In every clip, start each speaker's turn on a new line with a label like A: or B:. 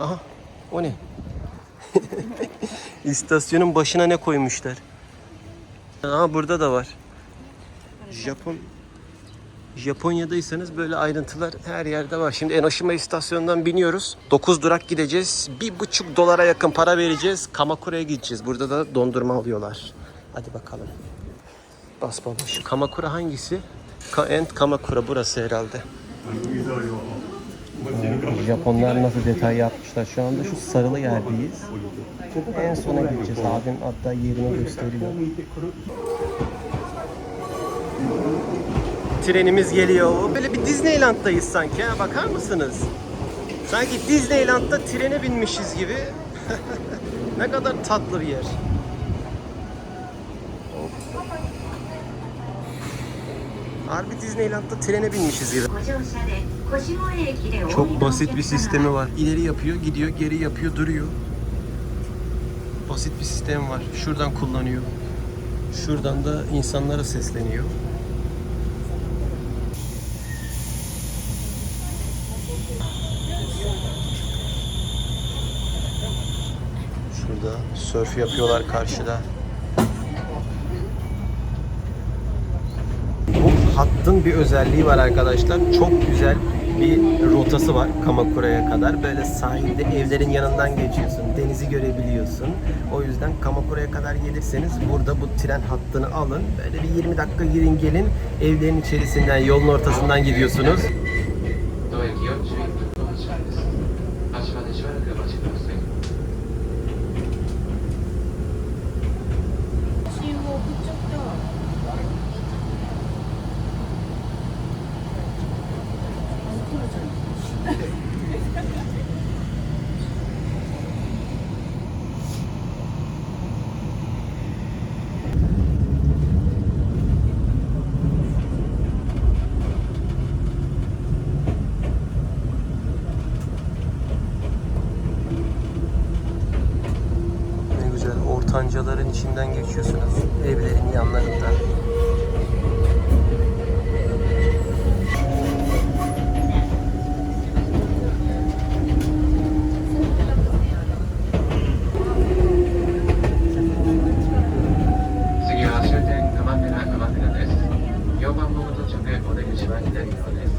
A: Aha o ne? İstasyonun başına ne koymuşlar? Aa burada da var. Japon Japonya'daysanız böyle ayrıntılar her yerde var. Şimdi Enoshima istasyonundan biniyoruz. 9 durak gideceğiz. 1,5 dolara yakın para vereceğiz. Kamakura'ya gideceğiz. Burada da dondurma alıyorlar. Hadi bakalım. Bas baba. Şu Kamakura hangisi? Ka End Kamakura burası herhalde. Japonlar nasıl detay yapmışlar. Şu anda şu sarılı yerdeyiz. En sona gideceğiz. Abim hatta yerini gösteriyor. Trenimiz geliyor. Böyle bir Disneyland'dayız sanki. Ha, bakar mısınız? Sanki Disneyland'da trene binmişiz gibi. ne kadar tatlı bir yer. Harbi Disneyland'da trene binmişiz gibi. Çok basit bir sistemi var. İleri yapıyor, gidiyor, geri yapıyor, duruyor. Basit bir sistem var. Şuradan kullanıyor. Şuradan da insanlara sesleniyor. Şurada sörf yapıyorlar karşıda. Hattın bir özelliği var arkadaşlar. Çok güzel bir rotası var Kamakura'ya kadar. Böyle sahilde evlerin yanından geçiyorsun. Denizi görebiliyorsun. O yüzden Kamakura'ya kadar gelirseniz burada bu tren hattını alın. Böyle bir 20 dakika girin gelin. Evlerin içerisinden, yolun ortasından gidiyorsunuz.
B: 左側です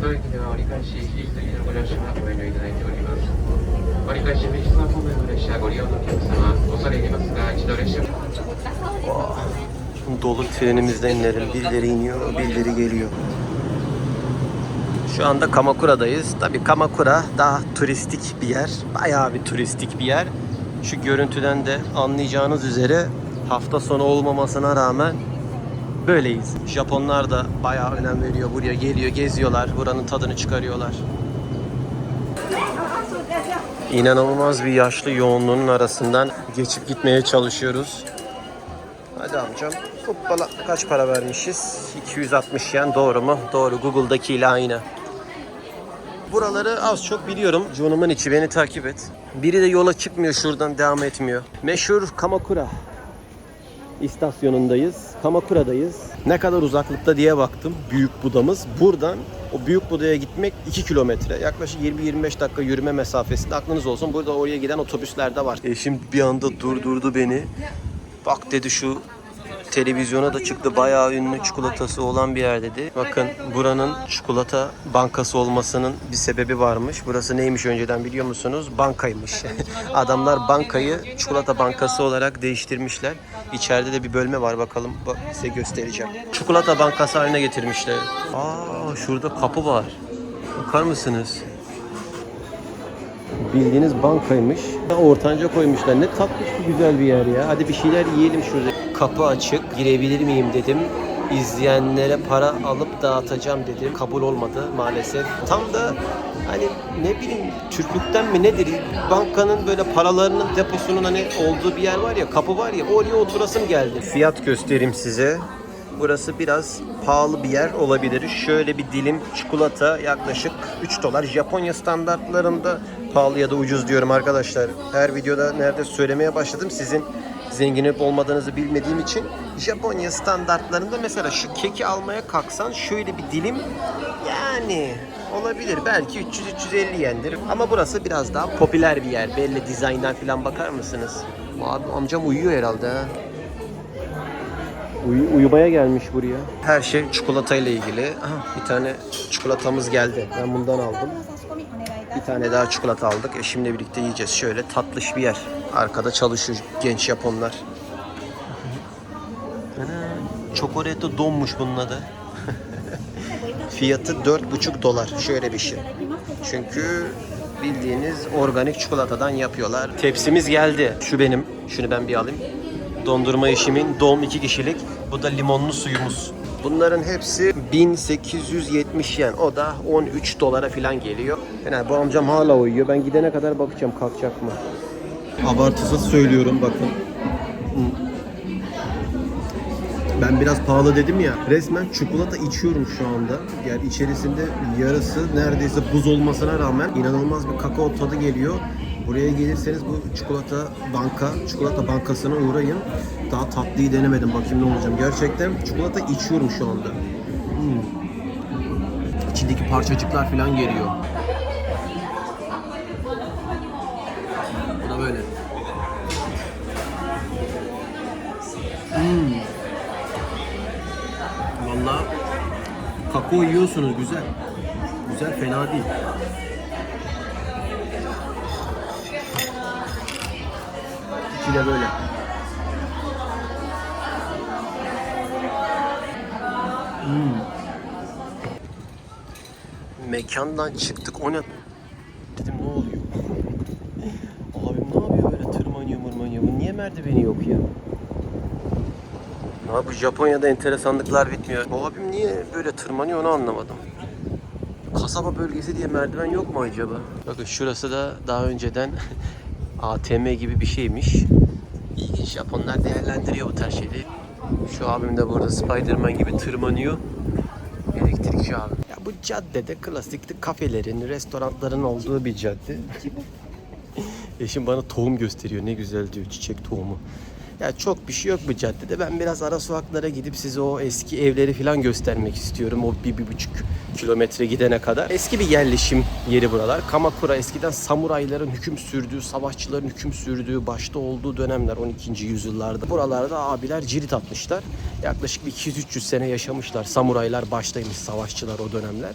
B: 当駅では折り返し引き継ぎのご乗車はご遠慮いただいております折り返し藤沢方面の列車ご利用のお客様恐れ入りますが一度列車
A: Dolu trenimizden inelim. Birileri iniyor, birileri geliyor. Şu anda Kamakura'dayız. Tabii Kamakura daha turistik bir yer. Bayağı bir turistik bir yer. Şu görüntüden de anlayacağınız üzere hafta sonu olmamasına rağmen böyleyiz. Japonlar da bayağı önem veriyor. Buraya geliyor, geziyorlar. Buranın tadını çıkarıyorlar. İnanılmaz bir yaşlı yoğunluğunun arasından geçip gitmeye çalışıyoruz. Hadi amcam. Hoppala kaç para vermişiz? 260 yen doğru mu? Doğru. Google'daki ile aynı. Buraları az çok biliyorum. Jonumun içi beni takip et. Biri de yola çıkmıyor şuradan devam etmiyor. Meşhur Kamakura istasyonundayız. Kamakura'dayız. Ne kadar uzaklıkta diye baktım. Büyük Buda'mız. Buradan o Büyük Buda'ya gitmek 2 kilometre. Yaklaşık 20-25 dakika yürüme mesafesinde. Aklınız olsun. Burada oraya giden otobüsler de var. Eşim bir anda durdurdu beni. Bak dedi şu televizyona da çıktı. Bayağı ünlü çikolatası olan bir yer dedi. Bakın buranın çikolata bankası olmasının bir sebebi varmış. Burası neymiş önceden biliyor musunuz? Bankaymış. Adamlar bankayı çikolata bankası olarak değiştirmişler. İçeride de bir bölme var bakalım bak, size göstereceğim. Çikolata bankası haline getirmişler. Aa şurada kapı var. Bakar mısınız? Bildiğiniz bankaymış. Ortanca koymuşlar. Ne tatlış bir güzel bir yer ya. Hadi bir şeyler yiyelim şurada. Kapı açık. Girebilir miyim dedim. İzleyenlere para alıp dağıtacağım dedim. Kabul olmadı maalesef. Tam da hani ne bileyim Türklükten mi nedir? Bankanın böyle paralarının deposunun hani olduğu bir yer var ya kapı var ya oraya oturasım geldi. Fiyat göstereyim size. Burası biraz pahalı bir yer olabilir. Şöyle bir dilim çikolata yaklaşık 3 dolar. Japonya standartlarında pahalı ya da ucuz diyorum arkadaşlar. Her videoda nerede söylemeye başladım. Sizin zengin olup olmadığınızı bilmediğim için Japonya standartlarında mesela şu keki almaya kalksan şöyle bir dilim yani olabilir. Belki 300-350 yendir. Ama burası biraz daha popüler bir yer. Belli dizayndan falan bakar mısınız? Abi amcam uyuyor herhalde ha. Uyu- uyumaya gelmiş buraya. Her şey çikolatayla ilgili. Aha, bir tane çikolatamız geldi. Ben bundan aldım. Bir tane daha çikolata aldık. Eşimle birlikte yiyeceğiz. Şöyle tatlış bir yer. Arkada çalışıyor genç Japonlar. Ana, Çokoreto donmuş bunun adı. Fiyatı 4,5 dolar. Şöyle bir şey. Çünkü bildiğiniz organik çikolatadan yapıyorlar. Tepsimiz geldi. Şu benim. Şunu ben bir alayım. Dondurma işimin dom 2 kişilik. Bu da limonlu suyumuz. Bunların hepsi 1870 yen. O da 13 dolara falan geliyor. Yani bu amcam hala uyuyor. Ben gidene kadar bakacağım kalkacak mı. Abartısız söylüyorum bakın. Ben biraz pahalı dedim ya. Resmen çikolata içiyorum şu anda. Yani içerisinde yarısı neredeyse buz olmasına rağmen inanılmaz bir kakao tadı geliyor. Buraya gelirseniz bu çikolata banka, çikolata bankasına uğrayın. Daha tatlıyı denemedim. Bakayım ne olacağım. Gerçekten çikolata içiyorum şu anda. Hmm. İçindeki parçacıklar falan geliyor. Bu da böyle. Valla kakao yiyorsunuz güzel. Güzel fena değil. İçi de böyle. Mekandan çıktık o ne? Dedim ne oluyor? Abim ne yapıyor böyle tırmanıyor mırmanıyor? Niye merdiveni yok ya? Abi Japonya'da enteresanlıklar bitmiyor. Bu abim niye böyle tırmanıyor onu anlamadım. Kasaba bölgesi diye merdiven yok mu acaba? Bakın şurası da daha önceden ATM gibi bir şeymiş. İlginç Japonlar değerlendiriyor bu tarz şeyleri. Şu abim de burada Spiderman gibi tırmanıyor. Elektrikçi abi. Ya bu caddede klasik kafelerin, restoranların olduğu bir cadde. Eşim bana tohum gösteriyor. Ne güzel diyor çiçek tohumu. Ya çok bir şey yok bu caddede. Ben biraz ara sokaklara gidip size o eski evleri falan göstermek istiyorum. O bir, bir buçuk kilometre gidene kadar. Eski bir yerleşim yeri buralar. Kamakura eskiden samurayların hüküm sürdüğü, savaşçıların hüküm sürdüğü, başta olduğu dönemler 12. yüzyıllarda. Buralarda abiler cirit atmışlar. Yaklaşık bir 200-300 sene yaşamışlar. Samuraylar baştaymış, savaşçılar o dönemler.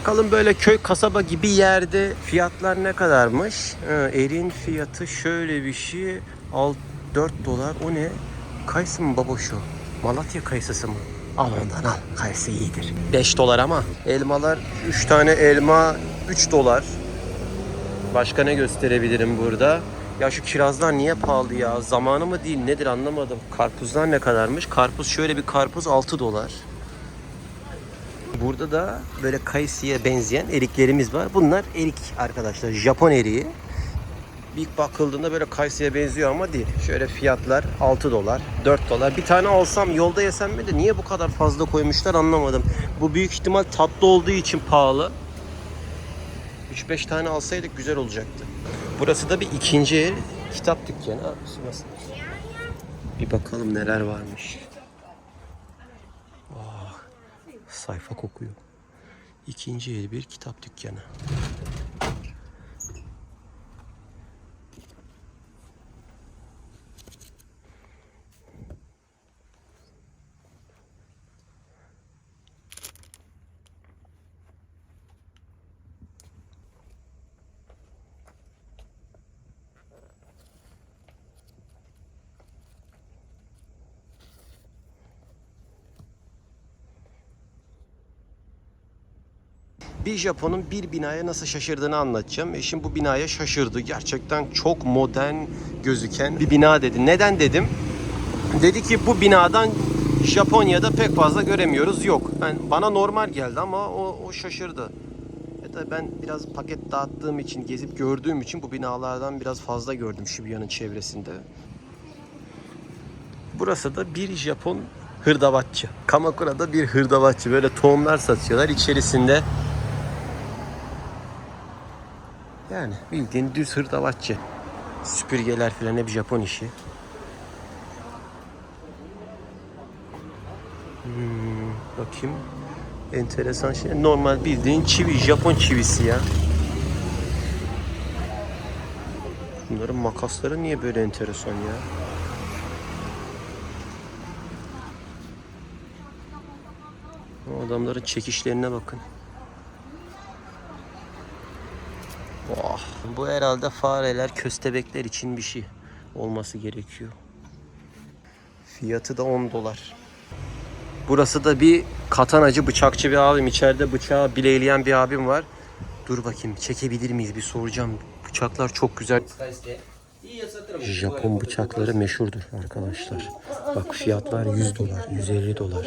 A: Bakalım böyle köy kasaba gibi yerde fiyatlar ne kadarmış? Ha, erin fiyatı şöyle bir şey. Al 4 dolar. O ne? Kayısı mı baba şu? Malatya kayısısı mı? Al ondan al. Kayısı iyidir. 5 dolar ama. Elmalar 3 tane elma 3 dolar. Başka ne gösterebilirim burada? Ya şu kirazlar niye pahalı ya? Zamanı mı değil nedir anlamadım. Karpuzlar ne kadarmış? Karpuz şöyle bir karpuz 6 dolar. Burada da böyle kayısıya benzeyen eriklerimiz var. Bunlar erik arkadaşlar. Japon eriği. İlk bakıldığında böyle kayısıya benziyor ama değil. Şöyle fiyatlar 6 dolar, 4 dolar. Bir tane alsam yolda yesem mi de niye bu kadar fazla koymuşlar anlamadım. Bu büyük ihtimal tatlı olduğu için pahalı. 3-5 tane alsaydık güzel olacaktı. Burası da bir ikinci el kitap dükkanı. Bir bakalım neler varmış. Sayfa kokuyor. İkinci el bir kitap dükkanı. Bir Japon'un bir binaya nasıl şaşırdığını anlatacağım. Eşim bu binaya şaşırdı. Gerçekten çok modern gözüken bir bina dedi. Neden dedim? Dedi ki bu binadan Japonya'da pek fazla göremiyoruz. Yok. Ben bana normal geldi ama o, o şaşırdı. E tabii ben biraz paket dağıttığım için, gezip gördüğüm için bu binalardan biraz fazla gördüm Shibuya'nın çevresinde. Burası da bir Japon hırdavatçı. Kamakura'da bir hırdavatçı. Böyle tohumlar satıyorlar. İçerisinde yani bildiğin düz hırdavatçı. Süpürgeler falan hep Japon işi. Hmm, bakayım. Enteresan şey. Normal bildiğin çivi. Japon çivisi ya. Bunların makasları niye böyle enteresan ya? Adamların çekişlerine bakın. Oh, bu herhalde fareler, köstebekler için bir şey olması gerekiyor. Fiyatı da 10 dolar. Burası da bir katanacı, bıçakçı bir abim. İçeride bıçağı bileyleyen bir abim var. Dur bakayım çekebilir miyiz bir soracağım. Bıçaklar çok güzel. Japon bıçakları meşhurdur arkadaşlar. Bak fiyatlar 100 dolar, 150 dolar.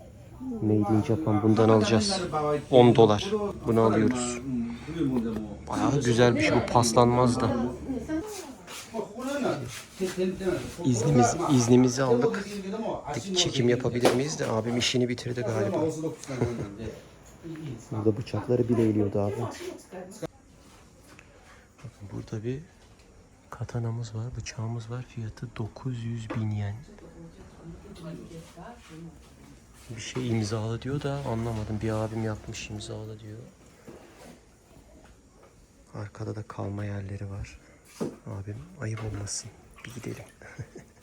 A: Made in Japan bundan alacağız. 10 dolar. Bunu alıyoruz. Bayağı güzelmiş şey, bu paslanmaz da. İznimiz, iznimizi aldık. Çekim yapabilir miyiz de abim işini bitirdi galiba. Burada bıçakları bile eğiliyordu abi. Bakın burada bir katanamız var, bıçağımız var. Fiyatı 900 bin yen. Bir şey imzalı diyor da anlamadım. Bir abim yapmış imzalı diyor. Arkada da kalma yerleri var. Abim ayıp olmasın. Bir gidelim.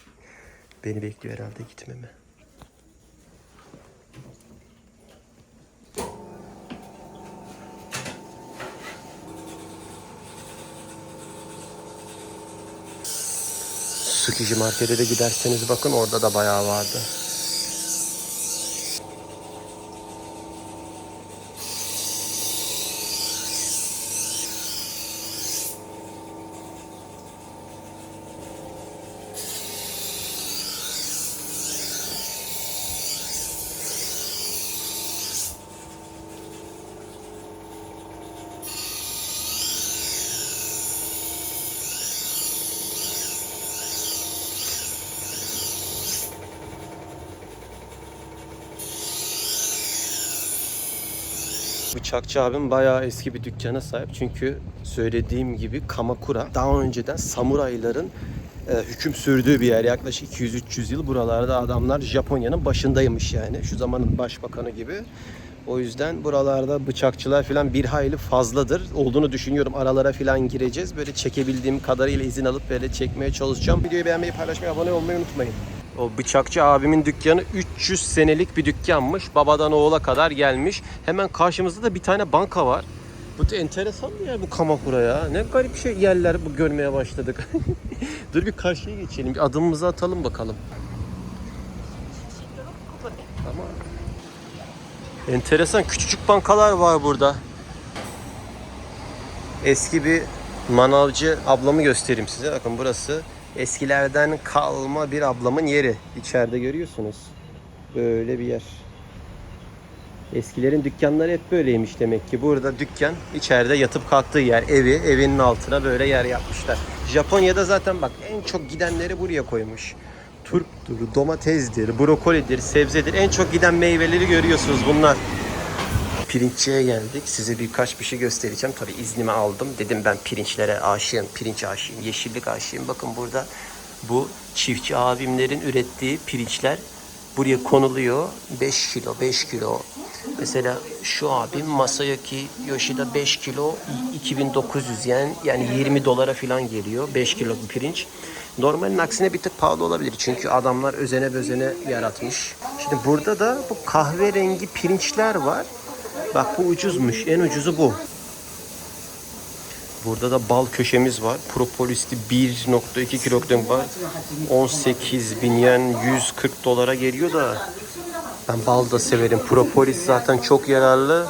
A: Beni bekliyor herhalde gitmemi. Tsukiji markete de giderseniz bakın orada da bayağı vardı. Bıçakçı abim bayağı eski bir dükkana sahip. Çünkü söylediğim gibi Kamakura daha önceden samurayların e, hüküm sürdüğü bir yer. Yaklaşık 200-300 yıl buralarda adamlar Japonya'nın başındaymış yani. Şu zamanın başbakanı gibi. O yüzden buralarda bıçakçılar falan bir hayli fazladır. Olduğunu düşünüyorum. Aralara falan gireceğiz. Böyle çekebildiğim kadarıyla izin alıp böyle çekmeye çalışacağım. Videoyu beğenmeyi, paylaşmayı, abone olmayı unutmayın. O bıçakçı abimin dükkanı 300 senelik bir dükkanmış. Babadan oğula kadar gelmiş. Hemen karşımızda da bir tane banka var. Bu da enteresan bir yer bu Kamakura ya. Ne garip şey yerler bu görmeye başladık. Dur bir karşıya geçelim. Bir adımımızı atalım bakalım. Enteresan küçücük bankalar var burada. Eski bir manavcı ablamı göstereyim size. Bakın burası eskilerden kalma bir ablamın yeri. İçeride görüyorsunuz. Böyle bir yer. Eskilerin dükkanları hep böyleymiş demek ki. Burada dükkan, içeride yatıp kalktığı yer, evi, evinin altına böyle yer yapmışlar. Japonya'da zaten bak en çok gidenleri buraya koymuş. Turptur, domatesdir, brokolidir, sebzedir. En çok giden meyveleri görüyorsunuz bunlar. Pirinççiye geldik. Size birkaç bir şey göstereceğim. Tabii iznimi aldım. Dedim ben pirinçlere aşığım, pirinç aşığım, yeşillik aşığım. Bakın burada bu çiftçi abimlerin ürettiği pirinçler buraya konuluyor. 5 kilo, 5 kilo. Mesela şu abim Masayaki Yoshida 5 kilo 2900 yen yani 20 dolara falan geliyor 5 kilo pirinç. Normalin aksine bir tık pahalı olabilir çünkü adamlar özene bezene yaratmış. Şimdi burada da bu kahverengi pirinçler var. Bak bu ucuzmuş. En ucuzu bu. Burada da bal köşemiz var. Propolisli 1.2 kilogram var. 18 bin yen 140 dolara geliyor da ben bal da severim. Propolis zaten çok yararlı.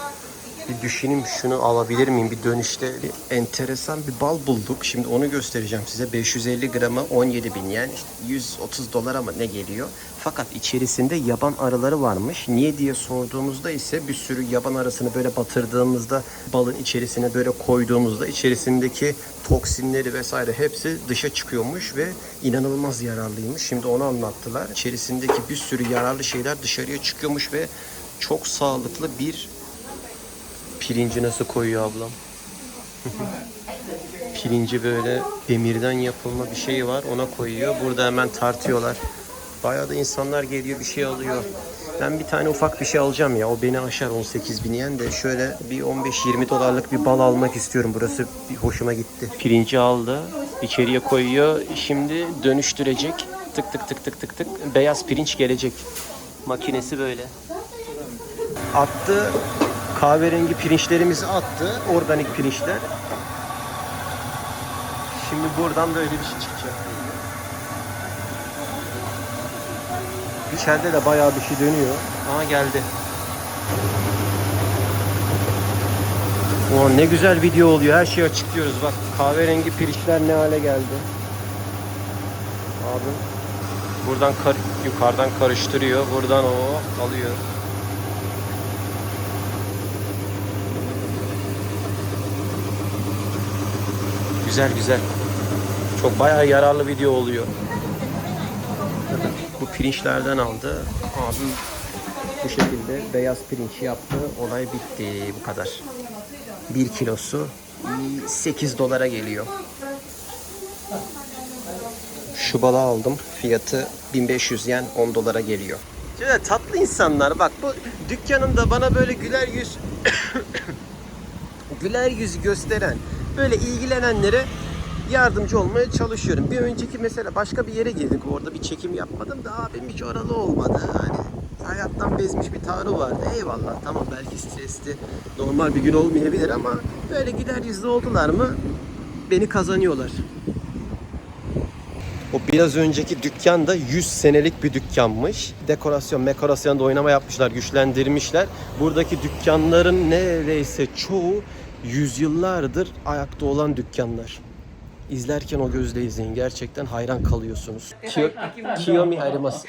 A: Bir düşüneyim şunu alabilir miyim bir dönüşte. Bir enteresan bir bal bulduk. Şimdi onu göstereceğim size. 550 gramı 17 bin yen. İşte 130 dolara mı ne geliyor? Fakat içerisinde yaban arıları varmış. Niye diye sorduğumuzda ise bir sürü yaban arasını böyle batırdığımızda balın içerisine böyle koyduğumuzda içerisindeki toksinleri vesaire hepsi dışa çıkıyormuş ve inanılmaz yararlıymış. Şimdi onu anlattılar. İçerisindeki bir sürü yararlı şeyler dışarıya çıkıyormuş ve çok sağlıklı bir pirinci nasıl koyuyor ablam? Pirinci böyle demirden yapılma bir şey var ona koyuyor. Burada hemen tartıyorlar. Bayağı da insanlar geliyor bir şey alıyor. Ben bir tane ufak bir şey alacağım ya. O beni aşar 18 bin yen de şöyle bir 15-20 dolarlık bir bal almak istiyorum. Burası bir hoşuma gitti. Pirinci aldı. içeriye koyuyor. Şimdi dönüştürecek. Tık tık tık tık tık tık. Beyaz pirinç gelecek. Makinesi böyle. Attı. Kahverengi pirinçlerimizi attı. Organik pirinçler. Şimdi buradan böyle bir şey çıkacak. İçeride de bayağı bir şey dönüyor. Aha geldi. Oo, ne güzel video oluyor. Her şeyi açıklıyoruz. Bak kahverengi pirinçler ne hale geldi. Abi buradan kar- yukarıdan karıştırıyor. Buradan o alıyor. Güzel güzel. Çok bayağı yararlı video oluyor. Bu pirinçlerden aldı. Abim bu şekilde beyaz pirinç yaptı. Olay bitti. Bu kadar. 1 kilosu 8 dolara geliyor. Şu balı aldım. Fiyatı 1500 yen 10 dolara geliyor. Şöyle tatlı insanlar bak bu dükkanımda bana böyle güler yüz güler yüz gösteren böyle ilgilenenlere yardımcı olmaya çalışıyorum. Bir önceki mesela başka bir yere girdik orada bir çekim yapmadım da abim hiç oralı olmadı. Hani hayattan bezmiş bir tavrı vardı. Eyvallah tamam belki stresli normal bir gün olmayabilir ama böyle güler yüzlü oldular mı beni kazanıyorlar. O biraz önceki dükkan da 100 senelik bir dükkanmış. Dekorasyon, mekorasyonda oynama yapmışlar, güçlendirmişler. Buradaki dükkanların neredeyse çoğu yüzyıllardır ayakta olan dükkanlar. İzlerken o gözle izleyin. Gerçekten hayran kalıyorsunuz. Kiyo, Kiyomi
C: ayrılmaz.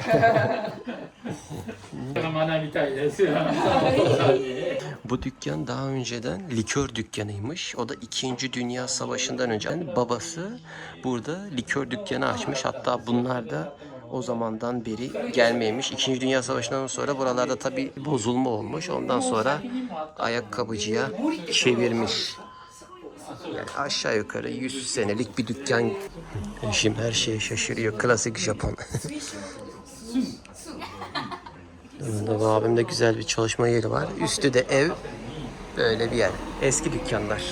A: Bu dükkan daha önceden likör dükkanıymış. O da 2. Dünya Savaşı'ndan önce. Yani babası burada likör dükkanı açmış. Hatta bunlar da o zamandan beri gelmeymiş. 2. Dünya Savaşı'ndan sonra buralarda tabi bozulma olmuş. Ondan sonra ayakkabıcıya çevirmiş. Yani aşağı yukarı 100 senelik bir dükkan. Eşim her şeye şaşırıyor. Klasik Japon. Yanında bu abimde güzel bir çalışma yeri var. Üstü de ev. Böyle bir yer. Eski dükkanlar.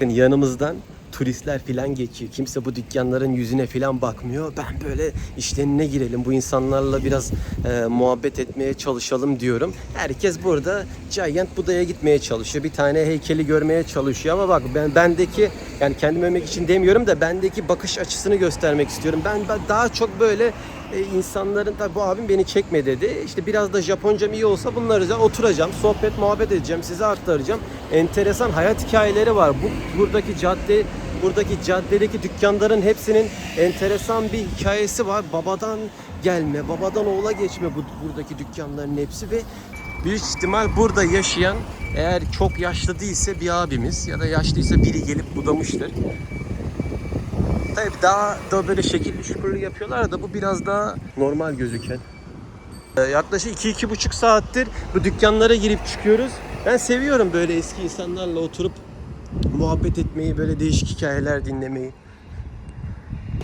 A: Yanımızdan turistler filan geçiyor. Kimse bu dükkanların yüzüne filan bakmıyor. Ben böyle işlerine girelim. Bu insanlarla biraz e, muhabbet etmeye çalışalım diyorum. Herkes burada Giant Buda'ya gitmeye çalışıyor. Bir tane heykeli görmeye çalışıyor ama bak ben bendeki yani kendim övmek için demiyorum da bendeki bakış açısını göstermek istiyorum. Ben, ben daha çok böyle e, insanların tabi bu abim beni çekme dedi. İşte biraz da Japoncam iyi olsa bunları oturacağım, sohbet muhabbet edeceğim, size aktaracağım. Enteresan hayat hikayeleri var. Bu buradaki cadde buradaki caddedeki dükkanların hepsinin enteresan bir hikayesi var. Babadan gelme, babadan oğula geçme bu buradaki dükkanların hepsi ve büyük ihtimal burada yaşayan eğer çok yaşlı değilse bir abimiz ya da yaşlıysa biri gelip budamıştır. Tabii daha da böyle şekilli şükürlü yapıyorlar da bu biraz daha normal gözüken. Ee, Yaklaşık 2-2,5 saattir bu dükkanlara girip çıkıyoruz. Ben seviyorum böyle eski insanlarla oturup muhabbet etmeyi, böyle değişik hikayeler dinlemeyi.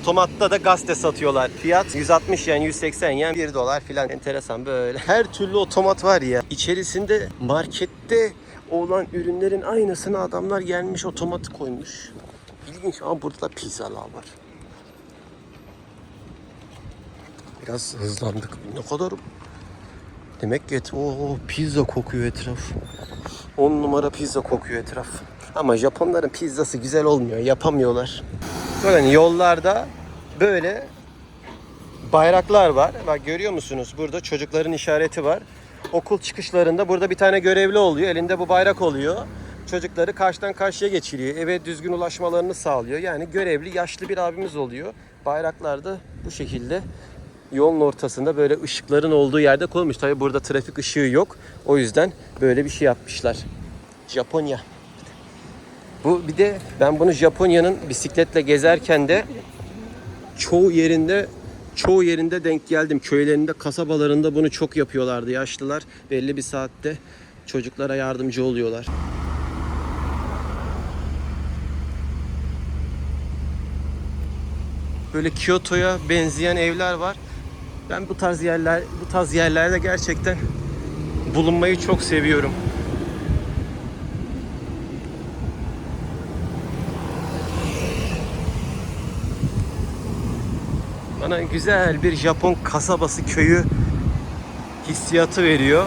A: Otomatta da gazete satıyorlar. Fiyat 160 yen, 180 yen, 1 dolar filan. Enteresan böyle. Her türlü otomat var ya. İçerisinde markette olan ürünlerin aynısını adamlar gelmiş otomat koymuş. İlginç ama burada da pizzalar var. Biraz hızlandık. Ne kadar Demek ki et, o pizza kokuyor etraf. 10 numara pizza kokuyor etraf. Ama Japonların pizzası güzel olmuyor. Yapamıyorlar. Bakın yollarda böyle bayraklar var. Bak görüyor musunuz? Burada çocukların işareti var. okul çıkışlarında burada bir tane görevli oluyor. Elinde bu bayrak oluyor. Çocukları karşıdan karşıya geçiriyor. Eve düzgün ulaşmalarını sağlıyor. Yani görevli yaşlı bir abimiz oluyor. Bayraklar da bu şekilde yolun ortasında böyle ışıkların olduğu yerde koymuş. Tabi burada trafik ışığı yok. O yüzden böyle bir şey yapmışlar. Japonya. Bu bir de ben bunu Japonya'nın bisikletle gezerken de çoğu yerinde çoğu yerinde denk geldim. Köylerinde, kasabalarında bunu çok yapıyorlardı yaşlılar. Belli bir saatte çocuklara yardımcı oluyorlar. Böyle Kyoto'ya benzeyen evler var. Ben bu tarz yerler bu tarz yerlerde gerçekten bulunmayı çok seviyorum. Bana güzel bir Japon kasabası köyü hissiyatı veriyor.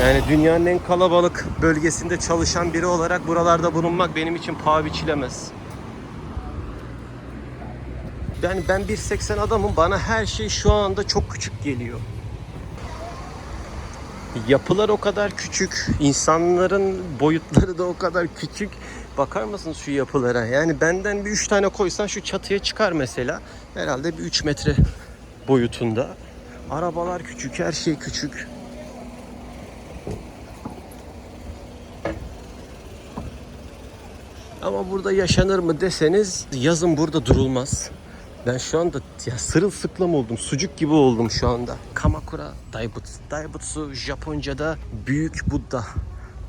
A: Yani dünyanın en kalabalık bölgesinde çalışan biri olarak buralarda bulunmak benim için paha biçilemez. Yani ben 1.80 adamım bana her şey şu anda çok küçük geliyor. Yapılar o kadar küçük, insanların boyutları da o kadar küçük. Bakar mısınız şu yapılara? Yani benden bir 3 tane koysan şu çatıya çıkar mesela. Herhalde bir 3 metre boyutunda. Arabalar küçük, her şey küçük. Ama burada yaşanır mı deseniz yazın burada durulmaz. Ben şu anda ya sırılsıklam oldum. Sucuk gibi oldum şu anda. Kamakura Daibutsu. Daibutsu Japonca'da büyük Buddha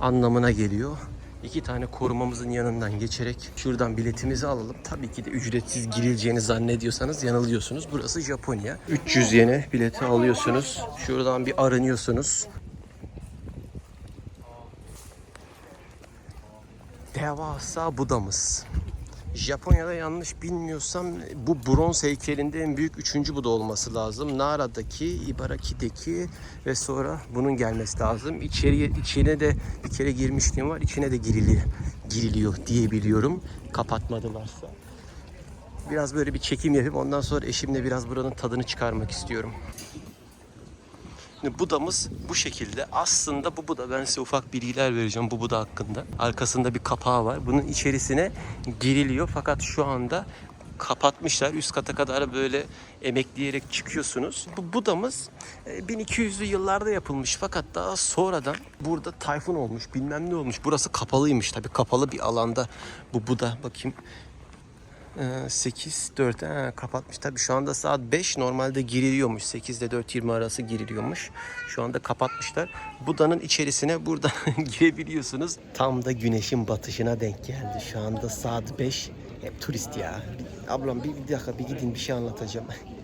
A: anlamına geliyor. İki tane korumamızın yanından geçerek şuradan biletimizi alalım. Tabii ki de ücretsiz girileceğini zannediyorsanız yanılıyorsunuz. Burası Japonya. 300 yene bileti alıyorsunuz. Şuradan bir arınıyorsunuz. Devasa Buda'mız. Japonya'da yanlış bilmiyorsam bu bronz heykelinde en büyük üçüncü Buda olması lazım. Nara'daki, Ibaraki'deki ve sonra bunun gelmesi lazım. İçeriye, içine de bir kere girmişliğim var. İçine de girili, giriliyor diye biliyorum. Kapatmadılarsa. Biraz böyle bir çekim yapıp ondan sonra eşimle biraz buranın tadını çıkarmak istiyorum. Şimdi Buda'mız bu şekilde. Aslında bu Buda ben size ufak bilgiler vereceğim bu Buda hakkında. Arkasında bir kapağı var. Bunun içerisine giriliyor fakat şu anda kapatmışlar. Üst kata kadar böyle emekleyerek çıkıyorsunuz. Bu Buda'mız e, 1200'lü yıllarda yapılmış fakat daha sonradan burada tayfun olmuş bilmem ne olmuş. Burası kapalıymış tabii kapalı bir alanda bu Buda bakayım. 8 4 ha, kapatmış. Tabii şu anda saat 5 normalde giriliyormuş. 8 ile 4.20 arası giriliyormuş. Şu anda kapatmışlar. Buda'nın içerisine buradan girebiliyorsunuz. Tam da güneşin batışına denk geldi. Şu anda saat 5. Hep turist ya. Ablam bir, bir dakika bir gidin bir şey anlatacağım.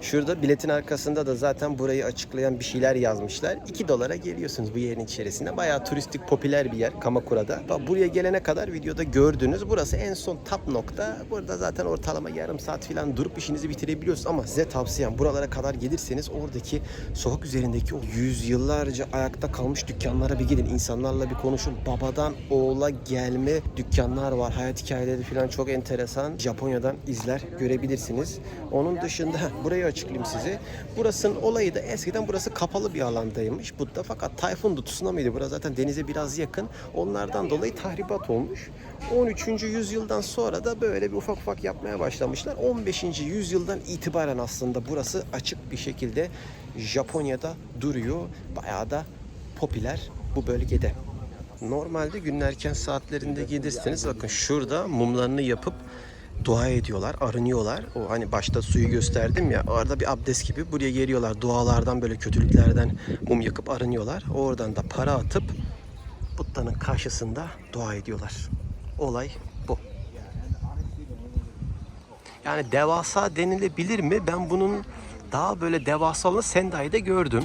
A: Şurada biletin arkasında da zaten burayı açıklayan bir şeyler yazmışlar. 2 dolara geliyorsunuz bu yerin içerisine. Bayağı turistik popüler bir yer Kamakura'da. Buraya gelene kadar videoda gördünüz. Burası en son tap nokta. Burada zaten ortalama yarım saat falan durup işinizi bitirebiliyorsunuz. Ama size tavsiyem buralara kadar gelirseniz oradaki sokak üzerindeki o yüzyıllarca ayakta kalmış dükkanlara bir gidin. İnsanlarla bir konuşun. Babadan oğula gelme dükkanlar var. Hayat hikayeleri falan çok enteresan. Japonya'dan izler görebilirsiniz. Onun dışında burayı açıklayayım size. Burasının olayı da eskiden burası kapalı bir alandaymış. Budda fakat Tayfun tsunami'ydi. Burası zaten denize biraz yakın. Onlardan dolayı tahribat olmuş. 13. yüzyıldan sonra da böyle bir ufak ufak yapmaya başlamışlar. 15. yüzyıldan itibaren aslında burası açık bir şekilde Japonya'da duruyor. Bayağı da popüler bu bölgede. Normalde günün erken saatlerinde gelirseniz bakın şurada mumlarını yapıp dua ediyorlar, arınıyorlar. O hani başta suyu gösterdim ya orada bir abdest gibi buraya geliyorlar. Dualardan böyle kötülüklerden mum yakıp arınıyorlar. Oradan da para atıp Buddha'nın karşısında dua ediyorlar. Olay bu. Yani devasa denilebilir mi? Ben bunun daha böyle devasa olanı Sendai'de gördüm.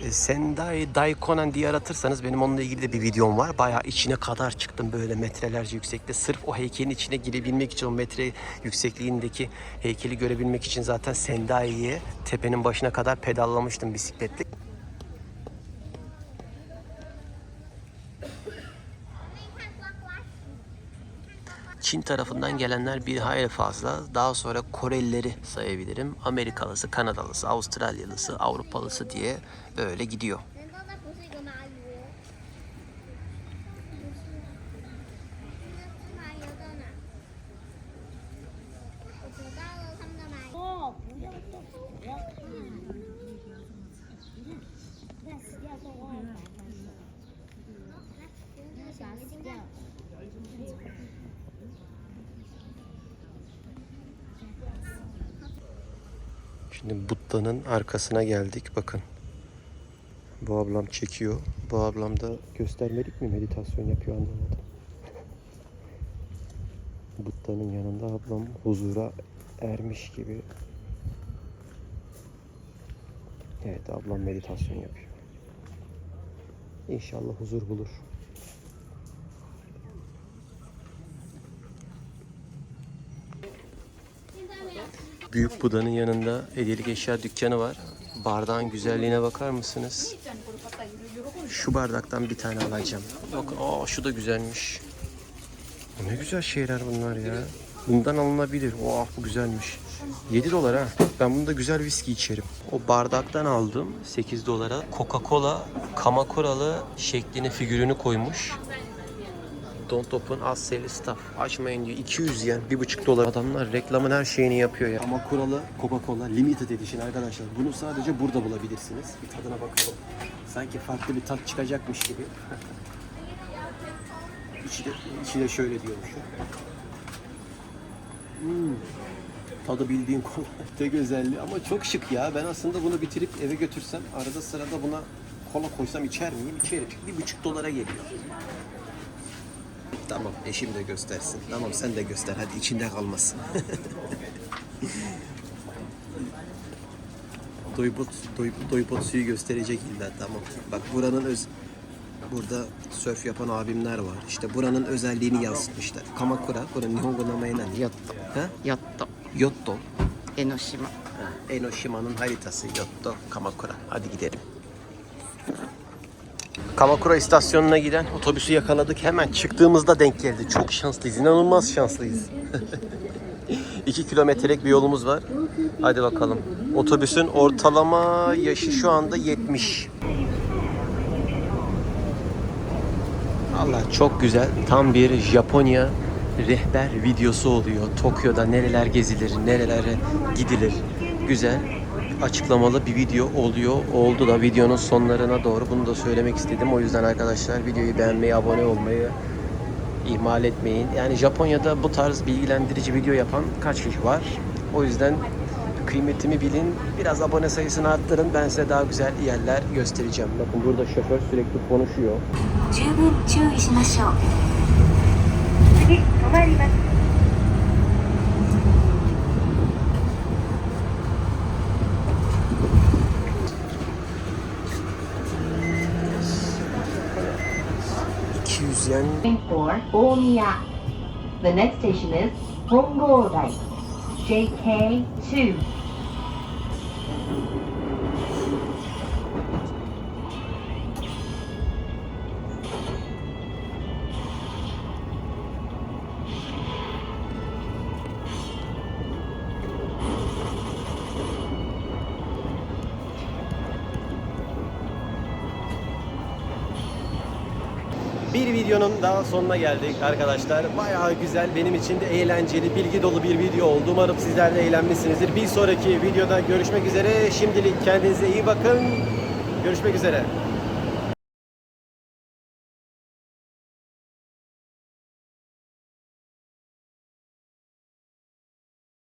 A: E, Sendai Daikonen diye aratırsanız benim onunla ilgili de bir videom var. Bayağı içine kadar çıktım böyle metrelerce yüksekte. Sırf o heykelin içine girebilmek için o metre yüksekliğindeki heykeli görebilmek için zaten Sendai'ye tepenin başına kadar pedallamıştım bisikletle. Çin tarafından gelenler bir hayli fazla. Daha sonra Korelileri sayabilirim. Amerikalısı, Kanadalısı, Avustralyalısı, Avrupalısı diye böyle gidiyor. Buddha'nın arkasına geldik. Bakın. Bu ablam çekiyor. Bu ablam da göstermelik mi meditasyon yapıyor anlamadım. Buddha'nın yanında ablam huzura ermiş gibi. Evet ablam meditasyon yapıyor. İnşallah huzur bulur. Büyük Buda'nın yanında hediyelik eşya dükkanı var. Bardağın güzelliğine bakar mısınız? Şu bardaktan bir tane alacağım. Bakın aa şu da güzelmiş. Ne güzel şeyler bunlar ya. Bundan alınabilir. Oh bu güzelmiş. 7 dolar ha. Ben bunda güzel viski içerim. O bardaktan aldım 8 dolara. Coca-Cola Kamakuralı şeklini figürünü koymuş. Don't open as sell stuff. Açmayın diyor. 200 yen, 1,5 dolar. Adamlar reklamın her şeyini yapıyor ya. Ama kuralı Coca-Cola Limited Edition arkadaşlar. Bunu sadece burada bulabilirsiniz. Bir tadına bakalım. Sanki farklı bir tat çıkacakmış gibi. içi, de, içi de şöyle diyormuş. Hmm. Tadı bildiğin kola. Özelliği ama çok şık ya. Ben aslında bunu bitirip eve götürsem arada sırada buna kola koysam içer miyim? İçerim. Bir buçuk dolara geliyor. Tamam eşim de göstersin. Tamam sen de göster. Hadi içinde kalmasın. doybot, doy, doybot suyu gösterecek illa tamam. Bak buranın öz burada sörf yapan abimler var. İşte buranın özelliğini yansıtmışlar. Kamakura, kura Nihongo namayla. Yotto. Ha? Yotto. Yotto. Enoshima. Enoshima'nın haritası Yotto, Kamakura. Hadi gidelim. Kamakura istasyonuna giden otobüsü yakaladık. Hemen çıktığımızda denk geldi. Çok şanslıyız. inanılmaz şanslıyız. 2 kilometrelik bir yolumuz var. Hadi bakalım. Otobüsün ortalama yaşı şu anda 70. Allah çok güzel. Tam bir Japonya rehber videosu oluyor. Tokyo'da nereler gezilir, nerelere gidilir. Güzel açıklamalı bir video oluyor. Oldu da videonun sonlarına doğru bunu da söylemek istedim. O yüzden arkadaşlar videoyu beğenmeyi, abone olmayı ihmal etmeyin. Yani Japonya'da bu tarz bilgilendirici video yapan kaç kişi var? O yüzden kıymetimi bilin. Biraz abone sayısını arttırın. Ben size daha güzel yerler göstereceğim. Bakın burada şoför sürekli konuşuyor. 200 yen
D: for Omiya. The next station is Hongodai. JK2.
A: Daha sonuna geldik arkadaşlar. Bayağı güzel, benim için de eğlenceli, bilgi dolu bir video oldu. Umarım sizler de eğlenmişsinizdir. Bir sonraki videoda görüşmek üzere. Şimdilik kendinize iyi bakın. Görüşmek üzere.